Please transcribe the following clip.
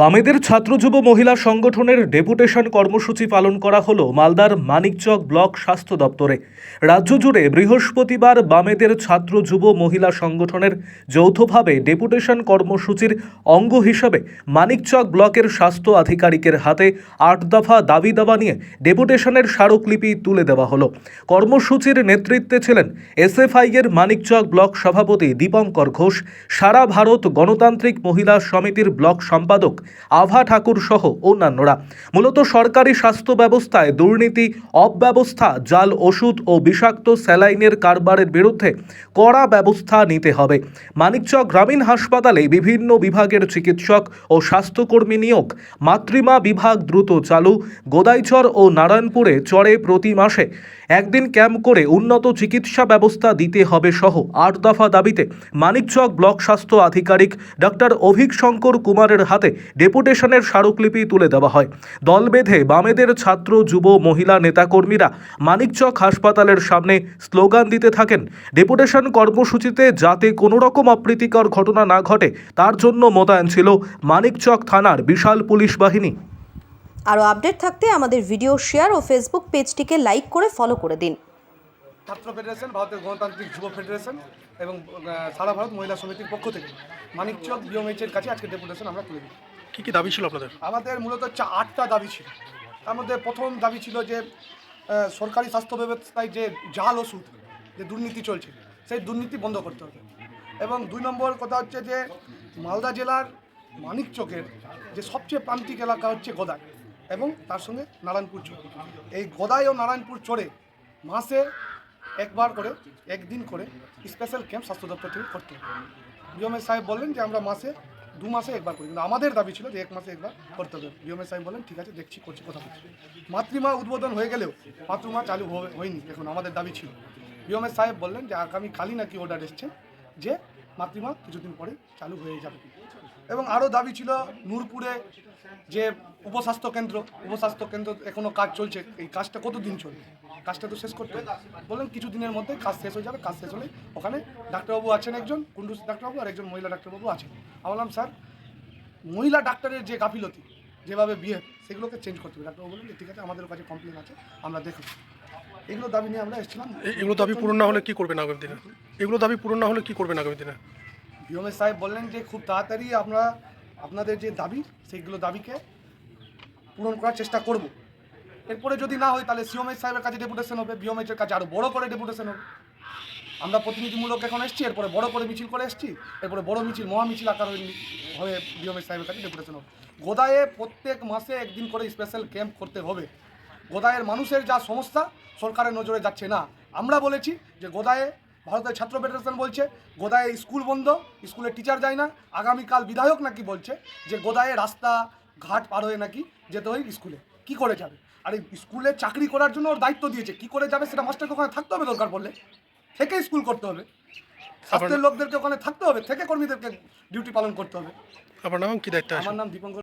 বামেদের ছাত্র যুব মহিলা সংগঠনের ডেপুটেশন কর্মসূচি পালন করা হলো মালদার মানিকচক ব্লক স্বাস্থ্য দপ্তরে। রাজ্য জুড়ে বৃহস্পতিবার বামেদের ছাত্র যুব মহিলা সংগঠনের যৌথভাবে ডেপুটেশন কর্মসূচির অঙ্গ হিসাবে মানিকচক ব্লকের স্বাস্থ্য আধিকারিকের হাতে আট দফা দাবি দাবা নিয়ে ডেপুটেশনের স্মারকলিপি তুলে দেওয়া হলো। কর্মসূচির নেতৃত্বে ছিলেন এসএফআই এর মানিকচক ব্লক সভাপতি দীপঙ্কর ঘোষ, সারা ভারত গণতান্ত্রিক মহিলা সমিতির ব্লক সম্পাদক আভা ঠাকুর সহ অন্যান্যরা। মূলত সরকারি স্বাস্থ্য ব্যবস্থায় দুর্নীতি, অব্যবস্থা, জাল, ওষুধ ও বিষাক্ত স্যালাইনের কারবারের বিরুদ্ধে কড়া ব্যবস্থা নিতে হবে। মানিকচক গ্রামীণ হাসপাতালে বিভিন্ন বিভাগের চিকিৎসক ও স্বাস্থ্যকর্মী নিয়োগ। মাতৃমা বিভাগ দ্রুত চালু। গোদাইচর ও নারায়ণপুরে চরে প্রতি মাসে একদিন ক্যাম্প করে উন্নত চিকিৎসা ব্যবস্থা দিতে হবে সহ আট দফা দাবিতে মানিকচক ব্লক স্বাস্থ্য আধিকারিক ডক্টর অভিক শঙ্কর কুমারের হাতে ডেপুটেশনের স্মারকলিপি তুলে দেওয়া হয়। দল বেঁধে বামেদের ছাত্র যুব মহিলা নেতাকর্মীরা মানিকচক হাসপাতালের সামনে স্লোগান দিতে থাকেন। ডেপুটেশন কর্মসূচিতে যাতে কোনো রকম অপ্রীতিকর ঘটনা না ঘটে তার জন্য মোতায়েন ছিল মানিকচক থানার বিশাল পুলিশ বাহিনী। আরও আপডেট থাকতে আমাদের ভিডিও শেয়ার ও ফেসবুক পেজটিকে লাইক করে ফলো করে দিন। ছাত্র ফেডারেশন ভারতের গণতান্ত্রিক যুব ফেডারেশন এবং সারা ভারত মহিলা সমিতির পক্ষ থেকে মানিকচক বিওমএইচের কাছে আজকে ডেপুটেশন আমরা তুলে দিই। কি কি দাবি ছিল আপনাদের? আমাদের মূলত হচ্ছে আটটা দাবি ছিল। তার মধ্যে প্রথম দাবি ছিল যে সরকারি স্বাস্থ্য ব্যবস্থায় যে জাল ওষুধ, যে দুর্নীতি চলছে, সেই দুর্নীতি বন্ধ করতে হবে। এবং দুই নম্বর কথা হচ্ছে যে, মালদা জেলার মানিকচকের যে সবচেয়ে প্রান্তিক এলাকা হচ্ছে গোদাই এবং তার সঙ্গে নারায়ণপুর চর। এই গোদাই ও নারায়ণপুর চরে মাসে একবার করে, একদিন করে স্পেশাল ক্যাম্প স্বাস্থ্য দপ্তর থেকে করতে হবে। বিএমএস সাহেব বললেন যে, আমরা মাসে দু মাসে একবার করি। কিন্তু আমাদের দাবি ছিল যে এক মাসে একবার করতে হবে। বিএমএস সাহেব বলেন ঠিক আছে, দেখছি, করছি, কথা বলছি। মাতৃমা উদ্বোধন হয়ে গেলেও মাতৃমা চালু হয়নি, এখন আমাদের দাবি ছিল। বিএমএস সাহেব বললেন যে, আগামী কালই নাকি অর্ডার এসছে যে মাতৃমা কিছুদিন পরে চালু হয়ে যাবে। এবং আরও দাবি ছিল নূরপুরে যে উপস্বাস্থ্য কেন্দ্র উপস্বাস্থ্য কেন্দ্র এখনও কাজ চলছে, এই কাজটা কতদিন চলবে? কাজটা তো শেষ করতে বললেন কিছু দিনের মধ্যে কাজ শেষ হয়ে যাবে কাজ শেষ হলে ওখানে ডাক্তারবাবু আছেন একজন কুন্ডুস ডাক্তারবাবু আর একজন মহিলা ডাক্তারবাবু আছেন। আমি বললাম স্যার মহিলা ডাক্তারের যে গাফিলতি যেভাবে বিয়ে সেগুলোকে চেঞ্জ করতে হবে। ডাক্তারবাবু বললেন ঠিক আছে আমাদের কাছে কমপ্লেন আছে আমরা দেখব এগুলো দাবি নিয়ে আমরা এসেছিলাম। এগুলো দাবি পূরণ না হলে কি করবেন আগামী দিনে? এগুলো দাবি পূরণ না হলে কি করবেন আগামী দিনে? বিওমেশ সাহেব বললেন যে খুব তাড়াতাড়ি আমরা আপনাদের যে দাবি সেইগুলো দাবিকে পূরণ করার চেষ্টা করব। এরপরে যদি না হয়, তাহলে সিওমেশ সাহেবের কাছে ডেপুটেশন হবে বিওমেচের কাছে আরও বড় করে ডেপুটেশন হবে। আমরা প্রতিনিধিমূলক এখন এসেছি, এরপরে বড় করে মিছিল করে এসেছি, এরপরে বড় মিছিল, মহা মিছিল আকার হয়ে- বিওমেশ সাহেবের কাছে ডেপুটেশন হবে। গোদায়ে প্রত্যেক মাসে একদিন করে স্পেশাল ক্যাম্প করতে হবে। গোদায়ের মানুষের যা সমস্যা, সরকারের নজরে যাচ্ছে না। আমরা বলেছি যে গোদায়ে, ভারতের ছাত্র ফেডারেশন বলছে, গোদায়ে স্কুল বন্ধ স্কুলে টিচার যায় না। আগামীকাল বিধায়ক নাকি বলছে যে গোদায়ে রাস্তা ঘাট পার হয়ে নাকি যেতে হয় স্কুলে। কি করে যাবে? আর এই স্কুলে চাকরি করার জন্য ওর দায়িত্ব দিয়েছে। কি করে যাবে সেটা মাস্টারকে ওখানে থাকতে হবে দরকার পড়লে। থেকে স্কুল করতে হবে। স্বাস্থ্যের লোকদেরকে ওখানে থাকতে হবে। থেকে কর্মীদেরকে ডিউটি পালন করতে হবে। আপনার নাম কি দায়িত্ব আমার নাম দীপঙ্কর